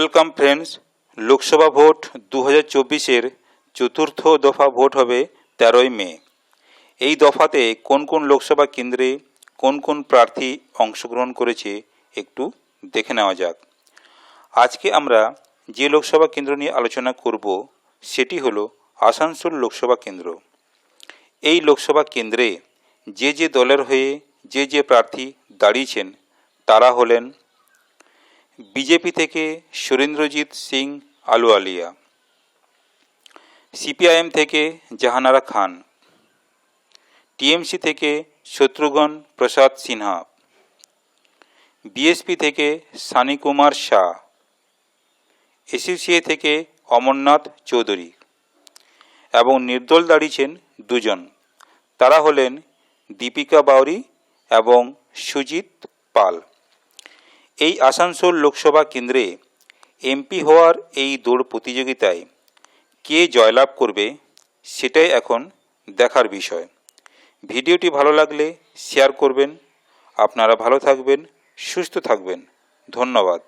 Welcome friends, Lok Sabha vote দু হাজার চব্বিশের চতুর্থ দফা ভোট হবে তেরোই মে। এই দফাতে কোন কোন লোকসভা কেন্দ্রে কোন কোন প্রার্থী অংশগ্রহণ করেছে একটু দেখে নেওয়া যাক। আজকে আমরা যে লোকসভা কেন্দ্র নিয়ে আলোচনা করব, সেটি হলো আসানসোল লোকসভা কেন্দ্র। এই লোকসভা কেন্দ্রে যে যে দলের হয়ে যে যে প্রার্থী দাঁড়িয়েছেন, তারা হলেন বিজেপি থেকে সুরেন্দ্রজিৎ সিং আলুয়ালিয়া সিপিআইএম থেকে জাহানারা খান, টিএমসি থেকে শত্রুঘ্ন প্রসাদ সিনহা, বিএসপি থেকে সানি কুমার শাহ এসইউসিএ থেকে অমরনাথ চৌধুরী এবং নির্দল দাঁড়িয়েছেন দুজন। তারা হলেন দীপিকা বাউরি এবং সুজিত পাল। এই আসানসোল লোকসভা কেন্দ্রে এমপি হওয়ার এই দৌড় প্রতিযোগিতায় কে জয়লাভ করবে, সেটাই এখন দেখার বিষয়। ভিডিওটি ভালো লাগলে শেয়ার করবেন। আপনারা ভালো থাকবেন, সুস্থ থাকবেন। ধন্যবাদ।